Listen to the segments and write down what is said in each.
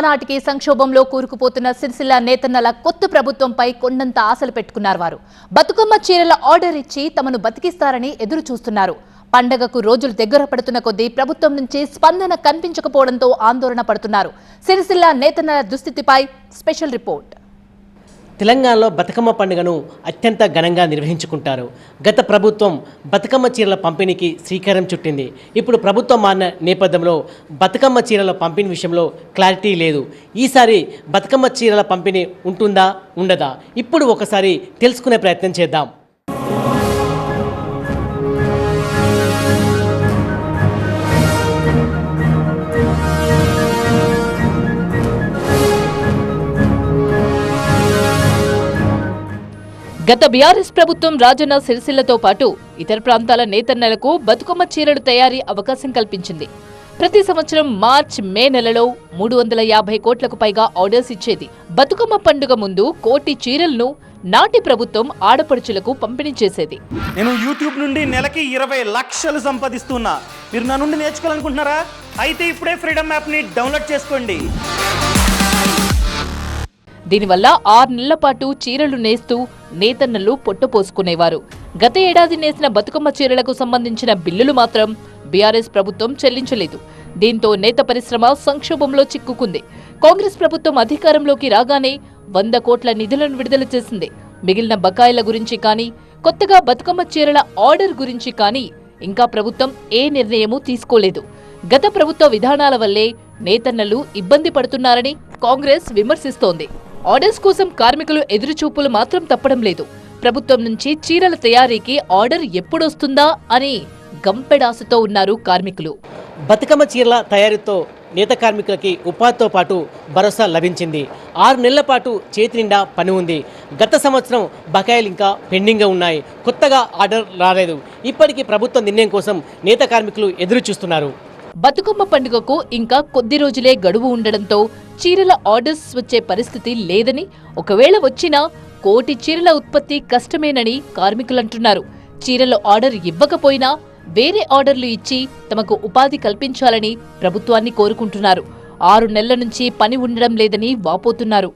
ఆనాటికి సంక్షోభంలో కూరుకుపోతున్న సిరిసిల్ల నేతన్నల కొత్త ప్రభుత్వంపై కొండంత ఆశలు పెట్టుకున్నారు వారు. బతుకమ్మ చీరల ఆర్డర్ ఇచ్చి తమను బతికిస్తారని ఎదురు చూస్తున్నారు. పండగకు రోజులు దగ్గర పడుతున్న కొద్దీ ప్రభుత్వం నుంచి స్పందన కనిపించకపోవడంతో ఆందోళన పడుతున్నారు. సిరిసిల్ల నేతన్నల దుస్థితిపై స్పెషల్ రిపోర్ట్. తెలంగాణలో బతుకమ్మ పండుగను అత్యంత ఘనంగా నిర్వహించుకుంటారు. గత ప్రభుత్వం బతుకమ్మ చీరల పంపిణీకి శ్రీకారం చుట్టింది. ఇప్పుడు ప్రభుత్వం మారిన నేపథ్యంలో బతుకమ్మ చీరల పంపిణీ విషయంలో క్లారిటీ లేదు. ఈసారి బతుకమ్మ చీరల పంపిణీ ఉంటుందా ఉండదా? ఇప్పుడు ఒకసారి తెలుసుకునే ప్రయత్నం చేద్దాం. గత బీఆర్ఎస్ ప్రభుత్వం రాజన్న సిరిసిల్లతో పాటు ఇతర ప్రాంతాల నేతన్నలకు బతుకమ్మ చీరలు తయారీ అవకాశం కల్పించింది. ప్రతి సంవత్సరం మార్చ్ మే నెలలో మూడు వందల యాభై కోట్లకు పైగా ఆర్డర్స్ ఇచ్చేది బతుకమ్మ పండుగ ముందు కోటి చీరలను నాటి ప్రభుత్వం ఆడపడుచులకు పంపిణీ చేసేది. నేను యూట్యూబ్ నుండి నెలకి ఇరవై లక్షలు సంపాదిస్తున్నా. మీరు నా నుండి నేర్చుకోవాలనుకుంటున్నారా? అయితే ఇప్పుడే ఫ్రీడమ్ యాప్ని డౌన్లోడ్ చేసుకోండి. దీనివల్ల ఆరు నెలల పాటు చీరలు నేస్తూ నేతన్నలు పొట్టపోసుకునేవారు గత ఏడాది నేసిన బతుకమ్మ చీరలకు సంబంధించిన బిల్లులు మాత్రం బీఆర్ఎస్ ప్రభుత్వం చెల్లించలేదు. దీంతో నేత పరిశ్రమ సంక్షోభంలో చిక్కుకుంది. కాంగ్రెస్ ప్రభుత్వం అధికారంలోకి రాగానే వంద కోట్ల నిధులను విడుదల చేసింది. మిగిలిన బకాయిల గురించి కానీ కొత్తగా బతుకమ్మ చీరల ఆర్డర్ గురించి కానీ ఇంకా ప్రభుత్వం ఏ నిర్ణయమూ తీసుకోలేదు. గత ప్రభుత్వ విధానాల వల్లే నేతన్నలు ఇబ్బంది పడుతున్నారని కాంగ్రెస్ విమర్శిస్తోంది. ఆర్డర్స్ కోసం కార్మికులు ఎదురుచూపులు మాత్రం తప్పడం లేదు. ప్రభుత్వం నుంచి చీరల తయారీకి ఆర్డర్ ఎప్పుడొస్తుందా అని గంపెడాసుతో ఉన్నారు కార్మికులు. బతుకమ్మ చీరల తయారీతో నేత కార్మికులకి ఉపాధితో పాటు భరోసా లభించింది. ఆరు నెలల పాటు చేతి నిండా పని ఉంది. గత సంవత్సరం బకాయిలు ఇంకా పెండింగ్గా ఉన్నాయి. కొత్తగా ఆర్డర్ రాలేదు. ఇప్పటికీ ప్రభుత్వ నిర్ణయం కోసం నేత కార్మికులు ఎదురు చూస్తున్నారు బతుకమ్మ పండుగకు ఇంకా కొద్ది రోజులే గడువు ఉండడంతో చీరల ఆర్డర్స్ వచ్చే పరిస్థితి లేదని ఒకవేళ వచ్చినా కోటి చీరల ఉత్పత్తి కష్టమేనని కార్మికులంటున్నారు. చీరల ఆర్డర్ ఇవ్వకపోయినా వేరే ఆర్డర్లు ఇచ్చి తమకు ఉపాధి కల్పించాలని ప్రభుత్వాన్ని కోరుకుంటున్నారు. ఆరు నెలల నుంచి పని ఉండడం లేదని వాపోతున్నారు.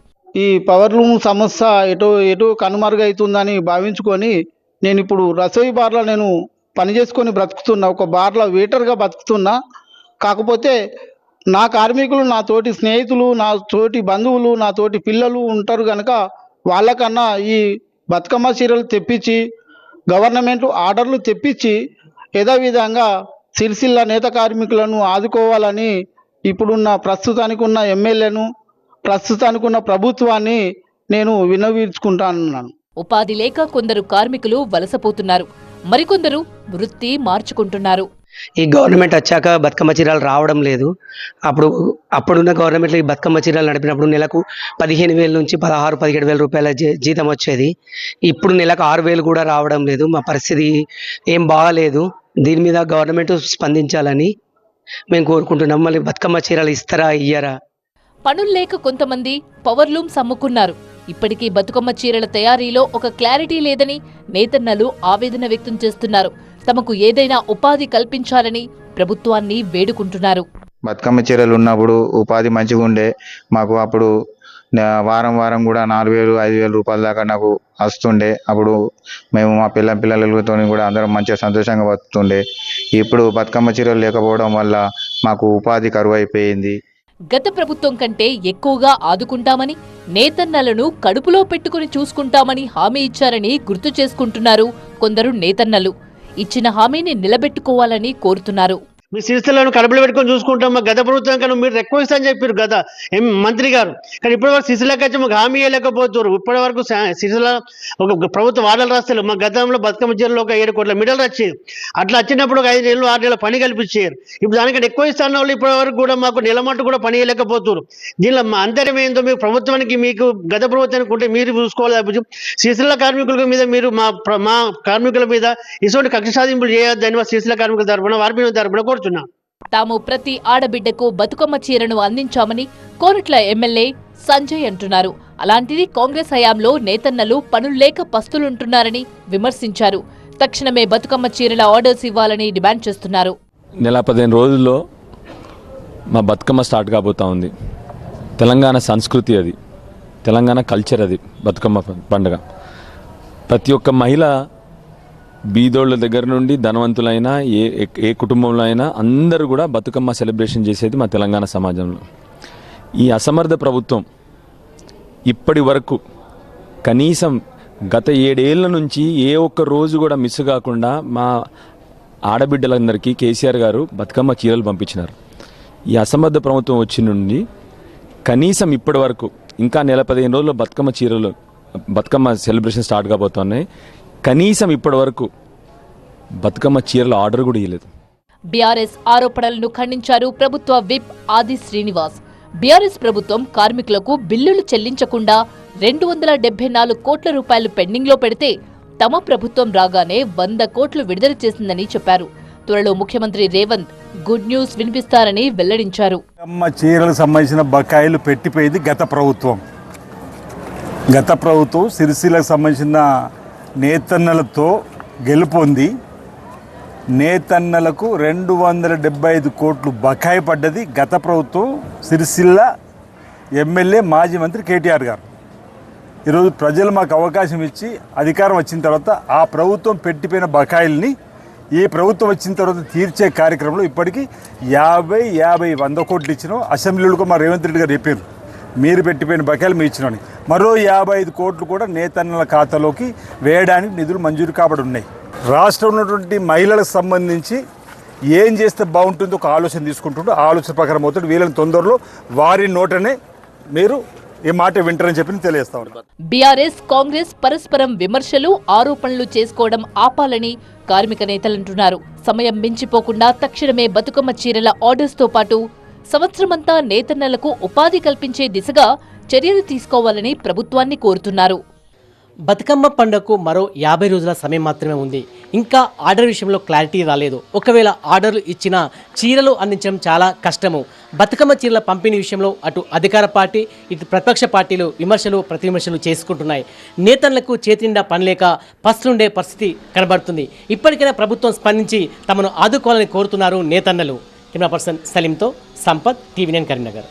ఈ పవర్ లూమ్ సమస్య ఎటు ఎటు కనుమరుగైతుందని భావించుకొని నేను ఇప్పుడు రసోయి బార్లో నేను పని చేసుకొని బ్రతుకుతున్నా. ఒక బార్లో వెయిటర్గా బ్రతుకుతున్నా కాకపోతే నా కార్మికులు నా తోటి స్నేహితులు నా తోటి బంధువులు నా తోటి పిల్లలు ఉంటారు కనుక వాళ్ళకన్నా ఈ బతుకమ్మ చీరలు తెప్పించి గవర్నమెంట్ ఆర్డర్లు తెప్పించి యథావిధంగా సిరిసిల్ల నేత కార్మికులను ఆదుకోవాలని ఇప్పుడున్న ప్రస్తుతానికి ఉన్న ఎమ్మెల్యేను ప్రస్తుతానికి ఉన్న ప్రభుత్వాన్ని నేను విన్నవించుకుంటాను ఉపాధి లేక కొందరు కార్మికులు వలసపోతున్నారు. మరికొందరు వృత్తి మార్చుకుంటున్నారు. ఈ గవర్నమెంట్ వచ్చాక బతుకమ్మ చీరలు రావడం లేదు. అప్పుడు అప్పుడున్న గవర్నమెంట్లో ఈ బతుకమ్మ చీరలు నడిపినప్పుడు నెలకు పదిహేను వేల నుంచి పదహారు పదిహేడు వేల రూపాయల జీతం వచ్చేది. ఇప్పుడు నెలకు ఆరు వేలు కూడా రావడం లేదు. మా పరిస్థితి ఏం బాగాలేదు. దీని మీద గవర్నమెంట్ స్పందించాలని మేము కోరుకుంటున్నాం. మళ్ళీ బతుకమ్మ చీరలు ఇస్తారా ఇయ్యరా? పనుల్లేక కొంతమంది పవర్లూమ్స్ అమ్ముకున్నారు ఇప్పటికీ బతుకమ్మ చీరల తయారీలో ఒక క్లారిటీ లేదని నేతన్నలు ఆవేదన వ్యక్తం చేస్తున్నారు. తమకు ఏదైనా ఉపాధి కల్పించాలని ప్రభుత్వాన్ని వేడుకుంటున్నారు. బతుకమ్మ చీరలు ఉన్నప్పుడు ఉపాధి మంచిగా ఉండే. మాకు అప్పుడు వారం వారం కూడా నాలుగు వేలు ఐదు వేల రూపాయల దాకా నాకు వస్తుండే. అప్పుడు మేము మా పిల్ల పిల్లలతో కూడా అందరం మంచిగా సంతోషంగా బతుకుతుండే. ఇప్పుడు బతుకమ్మ చీరలు లేకపోవడం వల్ల మాకు ఉపాధి కరువు అయిపోయింది గత ప్రభుత్వం కంటే ఎక్కువగా ఆదుకుంటామని నేతన్నలను కడుపులో పెట్టుకుని చూసుకుంటామని హామీ ఇచ్చారని గుర్తు చేసుకుంటున్నారు కొందరు నేతన్నలు. ఇచ్చిన హామీని నిలబెట్టుకోవాలని కోరుతున్నారు. మీ సిరిసిల్లను కడుపులో పెట్టుకొని చూసుకుంటాం మా గత ప్రభుత్వం కన్నా మీరు ఎక్కువ అని చెప్పారు గత ఎం మంత్రి గారు. కానీ ఇప్పటి వరకు సిరిసిల్లకి వచ్చి మాకు హామీ ఇవ్వలేకపోతున్నారు ఇప్పటి వరకు శిశుల సిరిసిల్ల ఒక ప్రభుత్వ వార్డలు రాస్తారు మా గతంలో బతుకమ్మ జిల్లాలో ఒక ఏడు కోట్ల మిడలు వచ్చేది అట్లా వచ్చినప్పుడు ఒక ఐదు నెలలు ఆరు నెలల పని కల్పించారు. ఇప్పుడు దానికంటే ఎక్కువ ఇస్తాన్న వాళ్ళు ఇప్పటి వరకు కూడా మాకు నిలమట్టు కూడా పని ఇవ్వలేకపోతున్నారు దీనిలో మా అంతరం ఏందో మీ ప్రభుత్వానికి మీకు గత ప్రభుత్వానికి ఉంటే మీరు చూసుకోవాలి. తప్పించి సిరిసిల్ల కార్మికుల మీద మీరు మా మా కార్మికుల మీద ఇటువంటి కక్ష సాధింపులు చేయొద్దని మా సిరిసిల్ల కార్మికుల తరపున వారి మీద కోరుతున్నారు కోరుతున్నాం తాము ప్రతి ఆడబిడ్డకు బతుకమ్మ చీరను అందించామని కోరట్ల ఎమ్మెల్యే సంజయ్ అంటున్నారు. అలాంటిది కాంగ్రెస్ హయాంలో నేతన్నలు పనుల్లేక పస్తులుంటున్నారని విమర్శించారు. తక్షణమే బతుకమ్మ చీరల ఆర్డర్స్ ఇవ్వాలని డిమాండ్ చేస్తున్నారు. నెల పదిహేను రోజుల్లో మా బతుకమ్మ స్టార్ట్ కాబోతా ఉంది. తెలంగాణ సంస్కృతి అది. తెలంగాణ కల్చర్ అది బతుకమ్మ పండుగ. ప్రతి ఒక్క మహిళ బీదోళ్ళ దగ్గర నుండి ధనవంతులైనా ఏ ఏ- ఏ కుటుంబంలో అయినా అందరూ కూడా బతుకమ్మ సెలబ్రేషన్ చేసేది మా తెలంగాణ సమాజంలో. ఈ అసమర్థ ప్రభుత్వం ఇప్పటి వరకు కనీసం గత ఏడేళ్ళ నుంచి ఏ ఒక్క రోజు కూడా మిస్ కాకుండా మా ఆడబిడ్డలందరికీ కేసీఆర్ గారు బతుకమ్మ చీరలు పంపించినారు. ఈ అసమర్థ ప్రభుత్వం వచ్చి నుండి కనీసం ఇప్పటి వరకు ఇంకా నెల పదిహేను రోజుల్లో బతుకమ్మ చీరలు బతుకమ్మ సెలబ్రేషన్ స్టార్ట్ కాబోతున్నాయి. కనీసం ఇప్పటి వరకు బతుకమ్మ చీరల ఆర్డర్ కూడా ఇవ్వలేదు బీఆర్ఎస్ ఆరోపణలను ఖండించారు ప్రభుత్వ విప్ ఆది శ్రీనివాస్. బీఆర్ఎస్ ప్రభుత్వం కార్మికులకు బిల్లులు చెల్లించకుండా రెండు వందల డెబ్బై నాలుగు కోట్ల రూపాయలు పెండింగ్లో పెడితే తమ ప్రభుత్వం రాగానే వంద కోట్లు విడుదల చేసిందని చెప్పారు. త్వరలో ముఖ్యమంత్రి రేవంత్ గుడ్ న్యూస్ వినిపిస్తారని వెల్లడించారు. అమ్మ చీరలకు సంబంధించిన బకాయిలు పెట్టిపోయింది గత ప్రభుత్వం. గత ప్రభుత్వం సిరిసిలకు సంబంధించిన నేతన్నలతో గెలుపొంది నేతన్నలకు రెండు వందల డెబ్బై ఐదు కోట్లు బకాయి పడ్డది గత ప్రభుత్వం సిరిసిల్ల ఎమ్మెల్యే మాజీ మంత్రి కేటీఆర్ గారు. ఈరోజు ప్రజలు మాకు అవకాశం ఇచ్చి అధికారం వచ్చిన తర్వాత ఆ ప్రభుత్వం పెట్టిపోయిన బకాయిల్ని ఈ ప్రభుత్వం వచ్చిన తర్వాత తీర్చే కార్యక్రమంలో ఇప్పటికీ యాభై యాభై వంద కోట్లు ఇచ్చినాం. అసెంబ్లీలో మా రేవంత్ రెడ్డి గారు చెప్పారు. మీరు పెట్టిపోయిన బకాయిలు మీ ఇచ్చినామని మరో యాభై ఐదు కోట్లు కూడా నేతన్నల ఖాతాలోకి వేయడానికి నిధులు మంజూరు కాబడి ఉన్నాయి రాష్ట్రంలో ఉన్నటువంటి మహిళలకు సంబంధించి ఏం చేస్తే బాగుంటుందో ఒక ఆలోచన తీసుకుంటుంటూ ఆలోచన ప్రకారం అవుతుంది వీళ్ళని తొందరలో వారి నోటనే మీరు ఈ మాట వింటారని చెప్పి తెలియజేస్తా బీఆర్ఎస్ కాంగ్రెస్ పరస్పరం విమర్శలు ఆరోపణలు చేసుకోవడం ఆపాలని కార్మిక నేతలంటున్నారు సమయం మించిపోకుండా తక్షణమే బతుకమ్మ చీరల ఆర్డర్స్తో పాటు సంవత్సరమంతా నేతన్నలకు ఉపాధి కల్పించే దిశగా చర్యలు తీసుకోవాలని ప్రభుత్వాన్ని కోరుతున్నారు. బతుకమ్మ పండుగకు మరో యాభై రోజుల సమయం మాత్రమే ఉంది. ఇంకా ఆర్డర్ విషయంలో క్లారిటీ రాలేదు. ఒకవేళ ఆర్డర్లు ఇచ్చినా చీరలు అందించడం చాలా కష్టము. బతుకమ్మ చీరల పంపిణీ విషయంలో అటు అధికార పార్టీ ఇటు ప్రతిపక్ష పార్టీలు విమర్శలు ప్రతివిమర్శలు చేసుకుంటున్నాయి. నేతలకు చేతినిండా పనిలేక పస్తులుండే పరిస్థితి కనబడుతుంది. ఇప్పటికైనా ప్రభుత్వం స్పందించి తమను ఆదుకోవాలని కోరుతున్నారు నేతన్నలు. కెమెరా పర్సన్ సలీంతో సంపత్ టీవీ నేను కరీంనగర్.